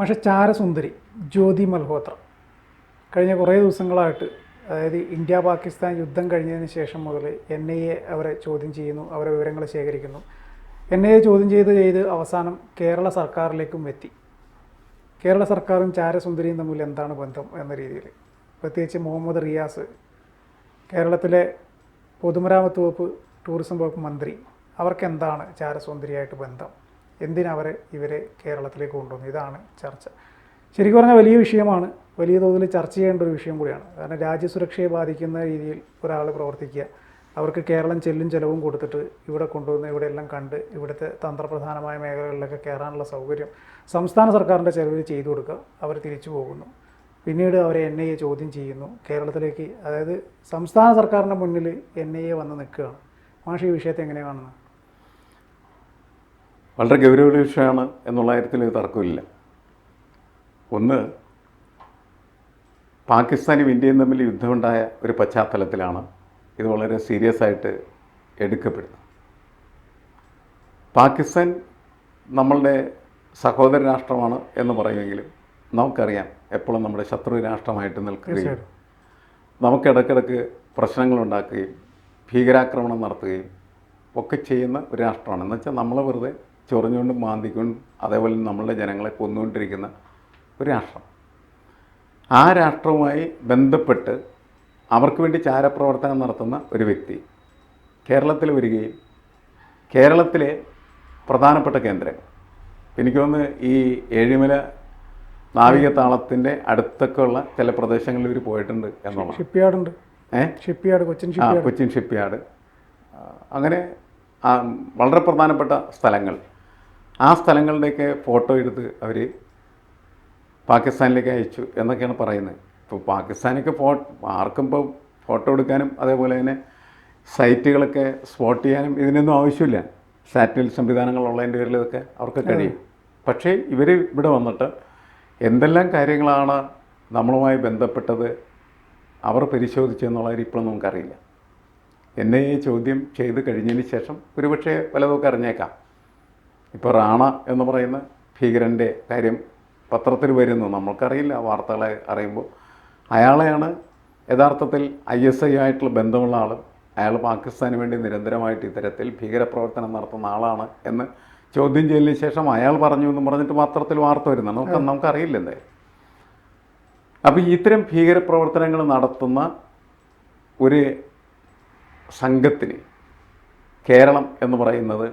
പക്ഷെ ചാരസുന്ദരി ജ്യോതി മൽഹോത്ര. കഴിഞ്ഞ കുറേ ദിവസങ്ങളായിട്ട് അതായത് ഇന്ത്യ പാകിസ്ഥാൻ യുദ്ധം കഴിഞ്ഞതിന് ശേഷം മുതൽ എൻ ഐ എ അവരെ ചോദ്യം ചെയ്യുന്നു അവരെ വിവരങ്ങൾ ശേഖരിക്കുന്നു. എൻ ഐ എ ചോദ്യം ചെയ്ത് ചെയ്ത് അവസാനം കേരള സർക്കാരിലേക്കും എത്തി. കേരള സർക്കാരും ചാരസുന്ദരിയും തമ്മിൽ എന്താണ് ബന്ധം എന്ന രീതിയിൽ. പ്രത്യേകിച്ച് മുഹമ്മദ് റിയാസ് കേരളത്തിലെ പൊതുമരാമത്ത് വകുപ്പ് ടൂറിസം വകുപ്പ് മന്ത്രി അവർക്ക് എന്താണ് ചാരസുന്ദരിയായിട്ട് ബന്ധം? എന്തിനവരെ ഇവരെ കേരളത്തിലേക്ക് കൊണ്ടുവന്നു? ഇതാണ് ചർച്ച. ശരിക്കും പറഞ്ഞാൽ വലിയ വിഷയമാണ്. വലിയ തോതിൽ ചർച്ച ചെയ്യേണ്ട ഒരു വിഷയം കൂടിയാണ്. കാരണം രാജ്യസുരക്ഷയെ ബാധിക്കുന്ന രീതിയിൽ ഒരാൾ പ്രവർത്തിക്കുക അവർക്ക് കേരളം ചെല്ലും ചെലവും കൊടുത്തിട്ട് ഇവിടെ കൊണ്ടുവന്ന് ഇവിടെ എല്ലാം കണ്ട് ഇവിടുത്തെ തന്ത്രപ്രധാനമായ മേഖലകളിലൊക്കെ കയറാനുള്ള സൗകര്യം സംസ്ഥാന സർക്കാരിന്റെ ചെലവിൽ ചെയ്തു കൊടുക്കുക അവർ തിരിച്ചു പോകുന്നു. പിന്നീട് അവരെ എൻ ഐ എ ചോദ്യം ചെയ്യുന്നു. കേരളത്തിലേക്ക് അതായത് സംസ്ഥാന സർക്കാരിന്റെ മുന്നിൽ എൻ ഐ എ വന്ന് നിൽക്കുകയാണ്. മാഷി ഈ വിഷയത്തെ എങ്ങനെയാണ് കാണുന്നത്? വളരെ ഗൗരവമുള്ള വിഷയമാണ് എന്നുള്ള കാര്യത്തിൽ തർക്കമില്ല ഒന്ന് പാകിസ്ഥാനും ഇന്ത്യയും തമ്മിൽ യുദ്ധമുണ്ടായ ഒരു പശ്ചാത്തലത്തിലാണ് ഇത് വളരെ സീരിയസ് ആയിട്ട് എടുക്കപ്പെടുന്നത്. പാകിസ്ഥാൻ നമ്മളുടെ സഹോദര രാഷ്ട്രമാണ് എന്ന് പറയുമെങ്കിലും നമുക്കറിയാം എപ്പോഴും നമ്മുടെ ശത്രു രാഷ്ട്രമായിട്ട് നിൽക്കുകയും തീർച്ചയായിട്ടും. നമുക്ക് ഇടയ്ക്കിടയ്ക്ക് പ്രശ്നങ്ങളുണ്ടാക്കുകയും ഭീകരാക്രമണം നടത്തുകയും ഒക്കെ ചെയ്യുന്ന ഒരു രാഷ്ട്രമാണ്. എന്ന് വെച്ചാൽ നമ്മളെ വെറുതെ ചൊറിഞ്ഞുകൊണ്ടും മാന്തിക്കൊണ്ടും അതേപോലെ നമ്മളുടെ ജനങ്ങളെ കൊന്നുകൊണ്ടിരിക്കുന്ന ഒരു രാഷ്ട്രം. ആ രാഷ്ട്രവുമായി ബന്ധപ്പെട്ട് അവർക്ക് വേണ്ടി ചാരപ്രവർത്തനം നടത്തുന്ന ഒരു വ്യക്തി കേരളത്തിൽ വരികയും കേരളത്തിലെ പ്രധാനപ്പെട്ട കേന്ദ്രങ്ങൾ എനിക്ക് തോന്നുന്നു ഈ ഏഴിമല നാവികത്താളത്തിന്റെ അടുത്തൊക്കെ ഉള്ള ചില പ്രദേശങ്ങളിൽ ഇവർ പോയിട്ടുണ്ട് എന്നുള്ളത് ഷിപ്പ് യാർഡ് ഉണ്ട് ഷിപ്പ് യാർഡ് കൊച്ചിൻ ആ കൊച്ചിൻ ഷിപ്പ് യാർഡ് അങ്ങനെ വളരെ പ്രധാനപ്പെട്ട സ്ഥലങ്ങൾ. ആ സ്ഥലങ്ങളുടെയൊക്കെ ഫോട്ടോ എടുത്ത് അവർ പാകിസ്ഥാനിലേക്ക് അയച്ചു എന്നൊക്കെയാണ് പറയുന്നത്. ഇപ്പോൾ പാകിസ്ഥാനൊക്കെ ഫോ ആർക്കും ഇപ്പോൾ ഫോട്ടോ എടുക്കാനും അതേപോലെ തന്നെ സൈറ്റുകളൊക്കെ സ്പോട്ട് ചെയ്യാനും ഇതിനൊന്നും ആവശ്യമില്ല. സാറ്റലൈറ്റ് സംവിധാനങ്ങളുള്ളതിന്റെ പേരിൽ ഇതൊക്കെ അവർക്ക് കഴിയും. പക്ഷേ ഇവർ ഇവിടെ വന്നിട്ട് എന്തെല്ലാം കാര്യങ്ങളാണ് നമ്മളുമായി ബന്ധപ്പെട്ടത് അവർ പരിശോധിച്ചെന്നുള്ള കാര്യം ഇപ്പോഴും നമുക്കറിയില്ല. എന്നെ ചോദ്യം ചെയ്ത് കഴിഞ്ഞതിന് ശേഷം ഒരുപക്ഷെ വലതൊക്കെ അറിഞ്ഞേക്കാം. ഇപ്പോൾ റാണ എന്ന് പറയുന്ന ഭീകരന്റെ കാര്യം പത്രത്തിൽ വരുന്നു. നമ്മൾക്കറിയില്ല വാർത്തകളെ അറിയുമ്പോൾ. അയാളെയാണ് യഥാർത്ഥത്തിൽ ഐ എസ് ഐ ആയിട്ടുള്ള ബന്ധമുള്ള ആൾ അയാൾ പാകിസ്ഥാന് വേണ്ടി നിരന്തരമായിട്ട് ഇത്തരത്തിൽ ഭീകരപ്രവർത്തനം നടത്തുന്ന ആളാണ് എന്ന് ചോദ്യം ചെയ്യലിന് ശേഷം അയാൾ പറഞ്ഞു എന്ന് പറഞ്ഞിട്ട് പത്രത്തിൽ വാർത്ത വരുന്നുണ്ട് നമുക്ക് നമുക്കറിയില്ല എന്തായാലും അപ്പോൾ ഇത്തരം ഭീകരപ്രവർത്തനങ്ങൾ നടത്തുന്ന ഒരു സംഘത്തിന് കേരളം എന്ന് പറയുന്നത്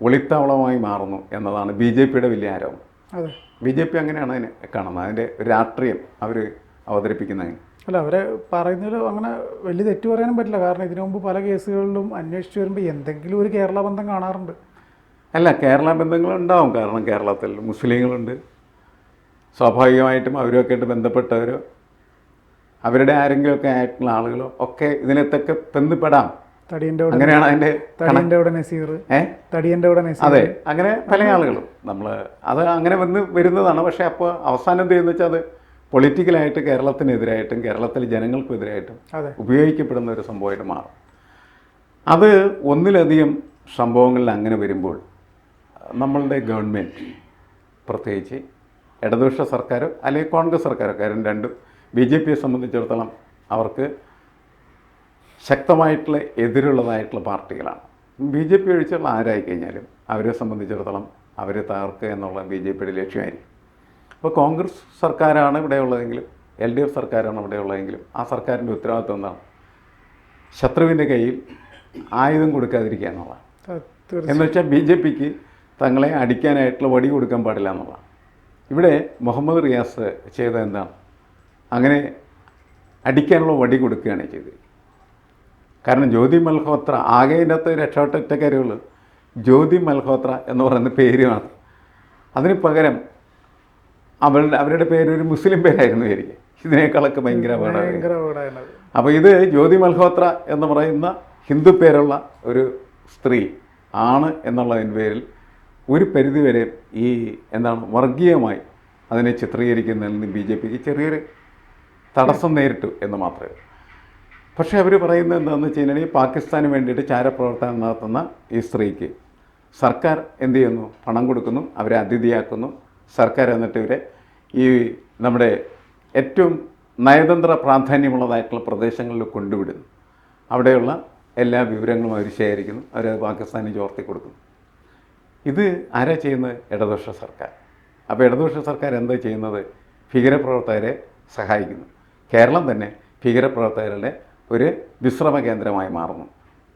ഒളിത്താവളമായി മാറുന്നു എന്നതാണ് ബി ജെ പിയുടെ വലിയ ആരോപണം. അതെ. ബി ജെ പി അങ്ങനെയാണ് അതിനെ കാണുന്നത്. അതിന്റെ രാഷ്ട്രീയം അവർ അവതരിപ്പിക്കുന്നതിന്. അല്ല അവരെ പറയുന്നതിൽ അങ്ങനെ വലിയ തെറ്റ് പറയാനും പറ്റില്ല. കാരണം ഇതിനു മുമ്പ് പല കേസുകളിലും അന്വേഷിച്ച് വരുമ്പോൾ എന്തെങ്കിലും ഒരു കേരള ബന്ധം കാണാറുണ്ട്. അല്ല കേരള ബന്ധങ്ങൾ ഉണ്ടാവും കാരണം കേരളത്തിൽ മുസ്ലിങ്ങളുണ്ട്. സ്വാഭാവികമായിട്ടും അവരൊക്കെ ആയിട്ട് ബന്ധപ്പെട്ടവരോ അവരുടെ ആരെങ്കിലുമൊക്കെ ആയിട്ടുള്ള ആളുകളോ ഒക്കെ ഇതിനകത്തൊക്കെ ബന്ധപ്പെടാം. അങ്ങനെയാണ് അതിന്റെ നസീർ. നസീർ. അതെ അങ്ങനെ പല ആളുകളും. നമ്മൾ അത് അങ്ങനെ വന്ന് വരുന്നതാണ്. പക്ഷേ അപ്പോൾ അവസാനം എന്ത് ചെയ്യുന്ന വെച്ചാൽ അത് പൊളിറ്റിക്കലായിട്ട് കേരളത്തിനെതിരായിട്ടും കേരളത്തിലെ ജനങ്ങൾക്കെതിരായിട്ടും ഉപയോഗിക്കപ്പെടുന്ന ഒരു സംഭവമായിട്ട് മാറും. അത് ഒന്നിലധികം സംഭവങ്ങളിൽ അങ്ങനെ വരുമ്പോൾ നമ്മളുടെ ഗവൺമെന്റ് പ്രത്യേകിച്ച് ഇടതുപക്ഷ സർക്കാരോ അല്ലെങ്കിൽ കോൺഗ്രസ് സർക്കാരോ കാര്യം രണ്ടും ബി ജെ പിയെ സംബന്ധിച്ചിടത്തോളം അവർക്ക് ശക്തമായിട്ടുള്ള എതിരുള്ളതായിട്ടുള്ള പാർട്ടികളാണ്. ബി ജെ പി ഒഴിച്ചുള്ള ആരായി കഴിഞ്ഞാലും അവരെ സംബന്ധിച്ചിടത്തോളം അവരെ തകർക്കുക എന്നുള്ള ബി ജെ പിയുടെ ലക്ഷ്യമായിരിക്കും. അപ്പോൾ കോൺഗ്രസ് സർക്കാരാണ് ഇവിടെ ഉള്ളതെങ്കിലും എൽ ഡി എഫ് സർക്കാരാണ് ഇവിടെ ഉള്ളതെങ്കിലും ആ സർക്കാരിന്റെ ഉത്തരവാദിത്വം എന്താണ്? ശത്രുവിന്റെ കയ്യിൽ ആയുധം കൊടുക്കാതിരിക്കുക എന്നുള്ളതാണ്. എന്ന് വെച്ചാൽ ബി ജെ പിക്ക് തങ്ങളെ അടിക്കാനായിട്ടുള്ള വടി കൊടുക്കാൻ പാടില്ല എന്നുള്ളതാണ്. ഇവിടെ മുഹമ്മദ് റിയാസ് ചെയ്ത എന്താണ്? അങ്ങനെ അടിക്കാനുള്ള വടി കൊടുക്കുകയാണ് ചെയ്തത്. കാരണം ജ്യോതി മൽഹോത്ര ആകെ ഇതിനകത്ത് രക്ഷപ്പെട്ട കാര്യമുള്ളൂ ജ്യോതി മൽഹോത്ര എന്ന് പറയുന്ന പേരുമാണ്. അതിന് പകരം അവളുടെ അവരുടെ പേര് ഒരു മുസ്ലിം പേരായിരുന്നു പേരിക്ക് ഇതിനേക്കാളൊക്കെ ഭയങ്കര അപ്പോൾ ഇത് ജ്യോതി മൽഹോത്ര എന്ന് പറയുന്ന ഹിന്ദു പേരുള്ള ഒരു സ്ത്രീ ആണ് എന്നുള്ളതിന്റെ പേരിൽ ഒരു പരിധിവരെ ഈ എന്താണ് വർഗീയമായി അതിനെ ചിത്രീകരിക്കുന്നതിൽ നിന്ന് ബി ജെ പിക്ക് ചെറിയൊരു തടസ്സം നേരിട്ടു എന്ന് മാത്രമേ ഉള്ളൂ. പക്ഷേ അവർ പറയുന്നത് എന്താണെന്ന് വെച്ച് കഴിഞ്ഞാൽ പാകിസ്ഥാന് വേണ്ടിയിട്ട് ചാരപ്രവർത്തനം നടത്തുന്ന ഈ സ്ത്രീക്ക് സർക്കാർ എന്ത് ചെയ്യുന്നു? പണം കൊടുക്കുന്നു അവരെ അതിഥിയാക്കുന്നു. സർക്കാർ എന്നിട്ട് ഇവരെ ഈ നമ്മുടെ ഏറ്റവും നയതന്ത്ര പ്രാധാന്യമുള്ളതായിട്ടുള്ള പ്രദേശങ്ങളിൽ കൊണ്ടുവിടുന്നു. അവിടെയുള്ള എല്ലാ വിവരങ്ങളും അവർ ശേഖരിക്കുന്നു അവരത് പാകിസ്ഥാനിൽ ചോർത്തി കൊടുക്കുന്നു. ഇത് ആരാ ചെയ്യുന്നത്? ഇടതുപക്ഷ സർക്കാർ. അപ്പോൾ ഇടതുപക്ഷ സർക്കാർ എന്താ ചെയ്യുന്നത്? ഭീകരപ്രവർത്തകരെ സഹായിക്കുന്നു. കേരളം തന്നെ ഭീകരപ്രവർത്തകരുടെ ഒരു വിശ്രമ കേന്ദ്രമായി മാറുന്നു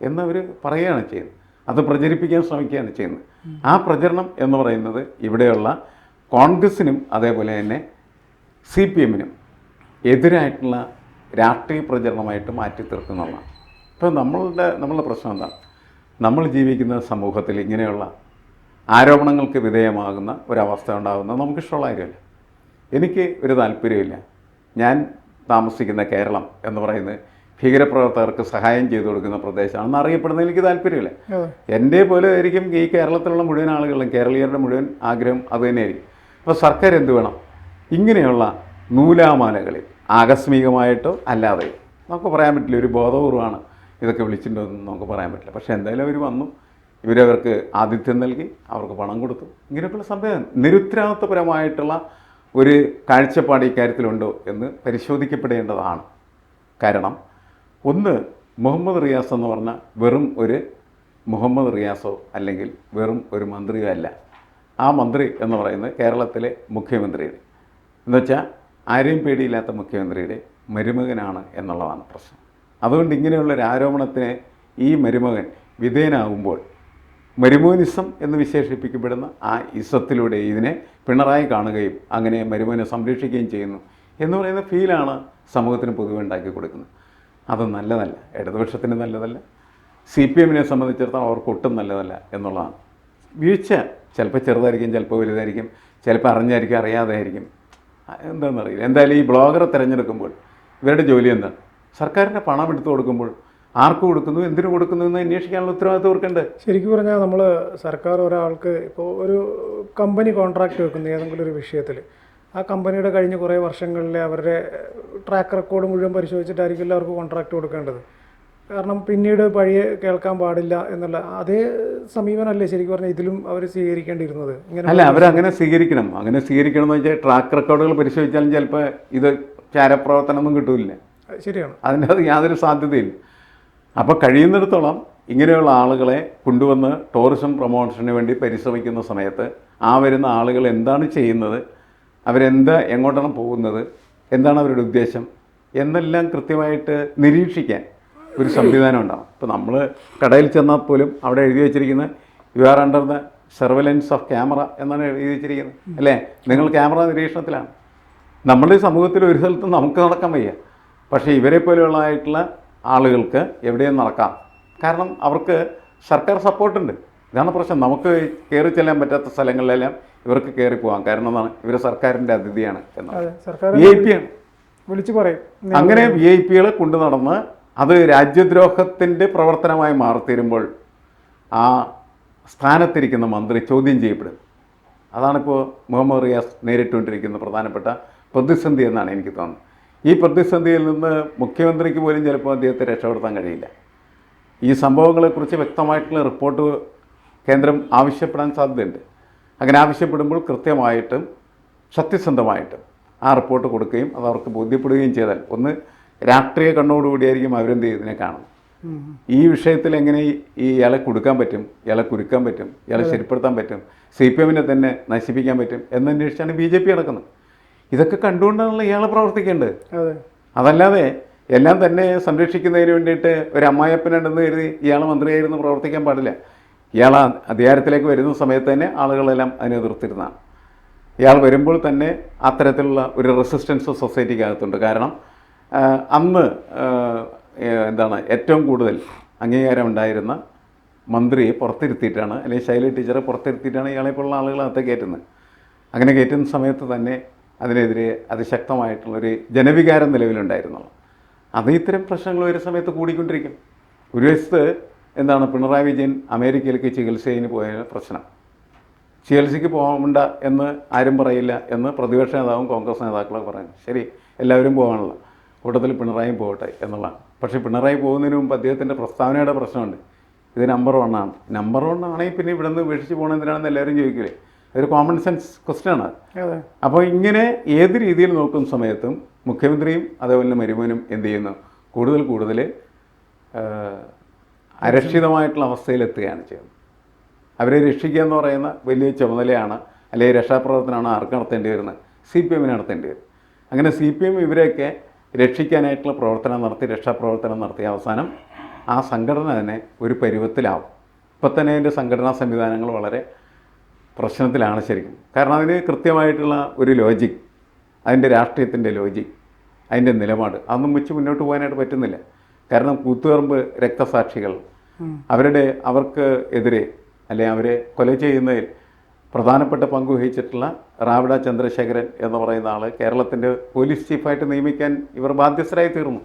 എന്നവർ പറയുകയാണ് ചെയ്യുന്നത്. അത് പ്രചരിപ്പിക്കാൻ ശ്രമിക്കുകയാണ് ചെയ്യുന്നത്. ആ പ്രചരണം എന്ന് പറയുന്നത് ഇവിടെയുള്ള കോൺഗ്രസിനും അതേപോലെ തന്നെ സി പി എമ്മിനും എതിരായിട്ടുള്ള രാഷ്ട്രീയ പ്രചരണമായിട്ട് മാറ്റി തീർക്കുന്നതാണ് ഇപ്പോൾ നമ്മളുടെ നമ്മളുടെ പ്രശ്നം എന്താണ്? നമ്മൾ ജീവിക്കുന്ന സമൂഹത്തിൽ ഇങ്ങനെയുള്ള ആരോപണങ്ങൾക്ക് വിധേയമാകുന്ന ഒരവസ്ഥ ഉണ്ടാകുന്നത് നമുക്കിഷ്ടമുള്ള കാര്യമല്ല. എനിക്ക് ഒരു താല്പര്യമില്ല. ഞാൻ താമസിക്കുന്ന കേരളം എന്ന് പറയുന്നത് ഭീകരപ്രവർത്തകർക്ക് സഹായം ചെയ്തു കൊടുക്കുന്ന പ്രദേശമാണെന്ന് അറിയപ്പെടുന്ന എനിക്ക് താല്പര്യമില്ല. എന്റെ പോലെ ആയിരിക്കും ഈ കേരളത്തിലുള്ള മുഴുവൻ ആളുകളും കേരളീയരുടെ മുഴുവൻ ആഗ്രഹം അത് തന്നെയായിരിക്കും. അപ്പോൾ സർക്കാർ എന്ത് വേണം? ഇങ്ങനെയുള്ള നൂലാമാലകളിൽ ആകസ്മികമായിട്ടോ അല്ലാതെ നമുക്ക് പറയാൻ പറ്റില്ല ഒരു ബോധപൂർവമാണ് ഇതൊക്കെ വിളിച്ചിട്ടുണ്ടെന്ന് നമുക്ക് പറയാൻ പറ്റില്ല. പക്ഷേ എന്തായാലും അവർ വന്നു ഇവരവർക്ക് ആതിഥ്യം നൽകി അവർക്ക് പണം കൊടുത്തു. ഇങ്ങനെയൊക്കെയുള്ള സംഭവം നിരുത്തരവാദിത്വപരമായിട്ടുള്ള ഒരു കാഴ്ചപ്പാട് ഇക്കാര്യത്തിലുണ്ടോ എന്ന് പരിശോധിക്കപ്പെടേണ്ടതാണ്. കാരണം ഒന്ന് മുഹമ്മദ് റിയാസ് എന്ന് പറഞ്ഞാൽ വെറും ഒരു മുഹമ്മദ് റിയാസോ അല്ലെങ്കിൽ വെറും ഒരു മന്ത്രിയോ അല്ല. ആ മന്ത്രി എന്ന് പറയുന്നത് കേരളത്തിലെ മുഖ്യമന്ത്രിയുടെ. എന്നുവെച്ചാൽ ആരെയും പേടിയില്ലാത്ത മുഖ്യമന്ത്രിയുടെ മരുമകനാണ് എന്നുള്ളതാണ് പ്രശ്നം. അതുകൊണ്ട് ഇങ്ങനെയുള്ളൊരു ആരോപണത്തിന് ഈ മരുമകൻ വിധേയനാകുമ്പോൾ മരുമോനിസം എന്ന് വിശേഷിപ്പിക്കപ്പെടുന്ന ആ ഇസത്തിലൂടെ ഇതിനെ പിണറായി കാണുകയും അങ്ങനെ മരുമോനെ സംരക്ഷിക്കുകയും ചെയ്യുന്നു എന്ന് പറയുന്ന ഫീലാണ് സമൂഹത്തിന് പൊതുവെ ഉണ്ടാക്കി കൊടുക്കുന്നത്. അത് നല്ലതല്ല. ഇടതുപക്ഷത്തിന് നല്ലതല്ല. സി പി എമ്മിനെ സംബന്ധിച്ചിടത്തോളം അവർക്ക് ഒട്ടും നല്ലതല്ല എന്നുള്ളതാണ്. വീഴ്ച ചിലപ്പോൾ ചെറുതായിരിക്കും ചിലപ്പോൾ വലുതായിരിക്കും ചിലപ്പോൾ അറിഞ്ഞായിരിക്കും അറിയാതായിരിക്കും എന്താണെന്ന് എന്താണെന്നറിയില്ല എന്തായാലും ഈ ബ്ലോഗറെ തിരഞ്ഞെടുക്കുമ്പോൾ ഇവരുടെ ജോലി എന്താണ്? സർക്കാരിന്റെ പണം എടുത്തു കൊടുക്കുമ്പോൾ ആർക്ക് കൊടുക്കുന്നു എന്തിനു കൊടുക്കുന്നു എന്ന് അന്വേഷിക്കാനുള്ള ഉത്തരവാദിത്വം അവർക്കുണ്ട്. ശരിക്കും പറഞ്ഞാൽ നമ്മൾ സർക്കാർ ഒരാൾക്ക് ഇപ്പോൾ ഒരു കമ്പനി കോൺട്രാക്ട് വെക്കുന്നു ഏതെങ്കിലും ഒരു വിഷയത്തിൽ. ആ കമ്പനിയുടെ കഴിഞ്ഞ കുറേ വർഷങ്ങളിലെ അവരുടെ ട്രാക്ക് റെക്കോർഡ് മുഴുവൻ പരിശോധിച്ചിട്ടായിരിക്കില്ല അവർക്ക് കോൺട്രാക്റ്റ് കൊടുക്കേണ്ടത്. കാരണം പിന്നീട് പഴയ കേൾക്കാൻ പാടില്ല എന്നുള്ള അതേ സമീപനമല്ലേ ശരിക്കും പറഞ്ഞാൽ ഇതിലും അവർ സ്വീകരിക്കേണ്ടിയിരുന്നത്? ഇങ്ങനെ അല്ല അവരങ്ങനെ സ്വീകരിക്കണം. അങ്ങനെ സ്വീകരിക്കണം എന്ന് വെച്ചാൽ ട്രാക്ക് റെക്കോർഡുകൾ പരിശോധിച്ചാലും ചിലപ്പോൾ ഇത് ചാരപ്രവർത്തനമൊന്നും കിട്ടൂല ശരിയാണ്. അതിന്റെ അത് യാതൊരു സാധ്യതയില്ല. അപ്പോൾ കഴിയുന്നിടത്തോളം ഇങ്ങനെയുള്ള ആളുകളെ കൊണ്ടുവന്ന് ടൂറിസം പ്രൊമോഷന് വേണ്ടി പരിശ്രമിക്കുന്ന സമയത്ത് ആ വരുന്ന ആളുകൾ എന്താണ് ചെയ്യുന്നത്? അവരെന്താ എങ്ങോട്ടാണ് പോകുന്നത് എന്താണ് അവരുടെ ഉദ്ദേശം എന്നെല്ലാം കൃത്യമായിട്ട് നിരീക്ഷിക്കാൻ ഒരു സംവിധാനം ഉണ്ടാവും ഇപ്പോൾ നമ്മൾ കടയിൽ ചെന്നാൽ പോലും അവിടെ എഴുതി വെച്ചിരിക്കുന്നത് you are under the surveillance of camera എന്നാണ് എഴുതി വെച്ചിരിക്കുന്നത്. അല്ലേ? നിങ്ങൾ ക്യാമറ നിരീക്ഷണത്തിലാണ്. നമ്മുടെ ഈ സമൂഹത്തിൽ ഒരു സ്ഥലത്തും നമുക്ക് നടക്കാൻ വയ്യ. പക്ഷേ ഇവരെ പോലെയുള്ളതായിട്ടുള്ള ആളുകൾക്ക് എവിടെയും നടക്കാം. കാരണം അവർക്ക് സർക്കാർ സപ്പോർട്ടുണ്ട്. ഇതാണ് പ്രശ്നം നമുക്ക് കയറി ചെല്ലാൻ പറ്റാത്ത സ്ഥലങ്ങളിലെല്ലാം ഇവർക്ക് കയറി പോകാം. കാരണം എന്താണ്? ഇവർ സർക്കാരിന്റെ അതിഥിയാണ് എന്നാണ് അതെ സർക്കാർ വി ഐ പി ആണ്. വിളിച്ചു പറയും. അങ്ങനെ വി ഐ പികളെ കൊണ്ടു നടന്ന് അത് രാജ്യദ്രോഹത്തിന്റെ പ്രവർത്തനമായി മാറിത്തീരുമ്പോൾ ആ സ്ഥാനത്തിരിക്കുന്ന മന്ത്രി ചോദ്യം ചെയ്യപ്പെടും. അതാണിപ്പോൾ മുഹമ്മദ് റിയാസ് നേരിട്ടുകൊണ്ടിരിക്കുന്ന പ്രധാനപ്പെട്ട പ്രതിസന്ധി എന്നാണ് എനിക്ക് തോന്നുന്നത്. ഈ പ്രതിസന്ധിയിൽ നിന്ന് മുഖ്യമന്ത്രിക്ക് പോലും ചിലപ്പോൾ അദ്ദേഹത്തെ രക്ഷപ്പെടുത്താൻ കഴിയില്ല. ഈ സംഭവങ്ങളെക്കുറിച്ച് വ്യക്തമായിട്ടുള്ള റിപ്പോർട്ട് കേന്ദ്രം ആവശ്യപ്പെടാൻ സാധ്യതയുണ്ട്. അങ്ങനെ ആവശ്യപ്പെടുമ്പോൾ കൃത്യമായിട്ടും സത്യസന്ധമായിട്ടും ആ റിപ്പോർട്ട് കൊടുക്കുകയും അത് അവർക്ക് ബോധ്യപ്പെടുകയും ചെയ്താൽ ഒന്ന് രാഷ്ട്രീയ കണ്ണോടുകൂടിയായിരിക്കും അവരെന്ത് ഇതിനെ കാണും. ഈ വിഷയത്തിൽ എങ്ങനെ ഈ- ഇയാളെ കൊടുക്കാൻ പറ്റും? ഇയാളെ കുരുക്കാൻ പറ്റും? ഇയാളെ ശരിപ്പെടുത്താൻ പറ്റും? സി പി എമ്മിനെ തന്നെ നശിപ്പിക്കാൻ പറ്റും? എന്നന്വേഷിച്ചാണ് ബി ജെ പി നടക്കുന്നത്. ഇതൊക്കെ കണ്ടുകൊണ്ടാണല്ലോ ഇയാളെ പ്രവർത്തിക്കേണ്ടത്. അതെ. അതല്ലാതെ എല്ലാം തന്നെ സംരക്ഷിക്കുന്നതിന് വേണ്ടിയിട്ട് ഒരു അമ്മായപ്പനുണ്ടെന്ന് കരുതി ഇയാൾ മന്ത്രിയായിരുന്നു പ്രവർത്തിക്കാൻ പാടില്ല. ഇയാൾ അധികാരത്തിലേക്ക് വരുന്ന സമയത്ത് തന്നെ ആളുകളെല്ലാം അതിനെ എതിർത്തിരുന്നതാണ്. ഇയാൾ വരുമ്പോൾ തന്നെ അത്തരത്തിലുള്ള ഒരു റെസിസ്റ്റൻസ് സൊസൈറ്റിക്കകത്തുണ്ട്. കാരണം അന്ന് എന്താണ് ഏറ്റവും കൂടുതൽ അംഗീകാരം ഉണ്ടായിരുന്ന മന്ത്രിയെ പുറത്തിരുത്തിയിട്ടാണ് അല്ലെങ്കിൽ ശൈല ടീച്ചറെ പുറത്തിരുത്തിയിട്ടാണ് ഇയാളെ പോലുള്ള ആളുകൾ അകത്ത് കയറ്റുന്നത്. അങ്ങനെ കയറ്റുന്ന സമയത്ത് തന്നെ അതിനെതിരെ അതിശക്തമായിട്ടുള്ളൊരു ജനവികാരം നിലവിലുണ്ടായിരുന്നുള്ളൂ. അത് ഇത്തരം പ്രശ്നങ്ങൾ ഒരു സമയത്ത് കൂടിക്കൊണ്ടിരിക്കും. ഒരു വശത്ത് എന്താണ് പിണറായി വിജയൻ അമേരിക്കയിലേക്ക് ചികിത്സയിന് പോയ പ്രശ്നം? ചികിത്സയ്ക്ക് പോകണ്ട എന്ന് ആരും പറയില്ല എന്ന് പ്രതിപക്ഷ നേതാവും കോൺഗ്രസ് നേതാക്കളൊക്കെ പറയുന്നു. ശരി എല്ലാവരും പോകാനുള്ള കൂട്ടത്തിൽ പിണറായി പോകട്ടെ എന്നുള്ളതാണ്. പക്ഷേ പിണറായി പോകുന്നതിന് മുമ്പ് അദ്ദേഹത്തിന്റെ പ്രസ്താവനയുടെ പ്രശ്നമുണ്ട്. ഇത് നമ്പർ വണ്ണാണ് നമ്പർ വൺ ആണെങ്കിൽ പിന്നെ ഇവിടെ നിന്ന് ഉപേക്ഷിച്ച് പോകണം എന്തിനാണെന്ന് എല്ലാവരും ചോദിക്കില്ലേ? അതൊരു കോമൺ സെൻസ് ക്വസ്റ്റ്യനാണ് ആണ്. അപ്പോൾ ഇങ്ങനെ ഏത് രീതിയിൽ നോക്കുന്ന സമയത്തും മുഖ്യമന്ത്രിയും അതേപോലെ മരുമോനും എന്ത് ചെയ്യുന്നു? കൂടുതൽ കൂടുതൽ അരക്ഷിതമായിട്ടുള്ള അവസ്ഥയിലെത്തുകയാണ് ചെയ്യുന്നത്. അവരെ രക്ഷിക്കുക എന്ന് പറയുന്ന വലിയ ചുമതലയാണ് അല്ലെങ്കിൽ രക്ഷാപ്രവർത്തനമാണ് ആർക്ക് നടത്തേണ്ടി വരുന്നത്? സി പി എമ്മിന് നടത്തേണ്ടി വരും. അങ്ങനെ സി പി എം ഇവരെയൊക്കെ രക്ഷിക്കാനായിട്ടുള്ള പ്രവർത്തനം നടത്തി രക്ഷാപ്രവർത്തനം നടത്തി അവസാനം ആ സംഘടന തന്നെ ഒരു പരുവത്തിലാവും. ഇപ്പം തന്നെ അതിന്റെ സംഘടനാ സംവിധാനങ്ങൾ വളരെ പ്രശ്നത്തിലാണ് ശരിക്കും. കാരണം അതിന് കൃത്യമായിട്ടുള്ള ഒരു ലോജിക് അതിന്റെ രാഷ്ട്രീയത്തിന്റെ ലോജിക് അതിന്റെ നിലപാട് അതൊന്നും വെച്ച് മുന്നോട്ട് പോകാനായിട്ട് പറ്റുന്നില്ല. കാരണം കൂത്തുപറമ്പ് രക്തസാക്ഷികൾ. അവരുടെ അവർക്ക് എതിരെ അല്ലെ അവരെ കൊല ചെയ്യുന്നതിൽ പ്രധാനപ്പെട്ട പങ്ക് വഹിച്ചിട്ടുള്ള റാവിഡ ചന്ദ്രശേഖരൻ എന്ന് പറയുന്ന ആൾ കേരളത്തിന്റെ പോലീസ് ചീഫായിട്ട് നിയമിക്കാൻ ഇവർ ബാധ്യസ്ഥരായി തീർന്നു.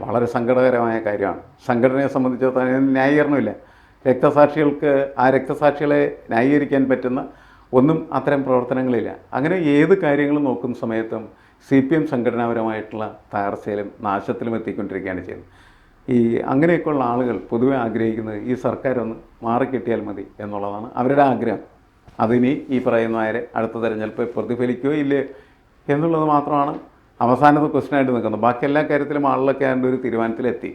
വളരെ സങ്കടകരമായ കാര്യമാണ്. സംഘടനയെ സംബന്ധിച്ചിടത്തോളം അതിന് ന്യായീകരണമില്ല രക്തസാക്ഷികൾക്ക് ആ രക്തസാക്ഷികളെ ന്യായീകരിക്കാൻ പറ്റുന്ന ഒന്നും അത്തരം പ്രവർത്തനങ്ങളില്ല. അങ്ങനെ ഏത് കാര്യങ്ങളും നോക്കുന്ന സമയത്തും സി പി എം സംഘടനാപരമായിട്ടുള്ള തകർച്ചയിലും നാശത്തിലും എത്തിക്കൊണ്ടിരിക്കുകയാണ് ചെയ്യുന്നത്. ഈ അങ്ങനെയൊക്കെയുള്ള ആളുകൾ പൊതുവെ ആഗ്രഹിക്കുന്നത് ഈ സർക്കാർ ഒന്ന് മാറിക്കിട്ടിയാൽ മതി എന്നുള്ളതാണ് അവരുടെ ആഗ്രഹം. അതിനി ഈ പറയുന്നവരെ അടുത്ത തെരഞ്ഞെടുപ്പ് പ്രതിഫലിക്കുകയോ ഇല്ലേ എന്നുള്ളത് മാത്രമാണ് അവസാനത്തെ ക്വസ്റ്റ്യനായിട്ട് നിൽക്കുന്നത്. ബാക്കി എല്ലാ കാര്യത്തിലും ആളുകളൊക്കെ അതിന്റെ ഒരു തീരുമാനത്തിലെത്തി.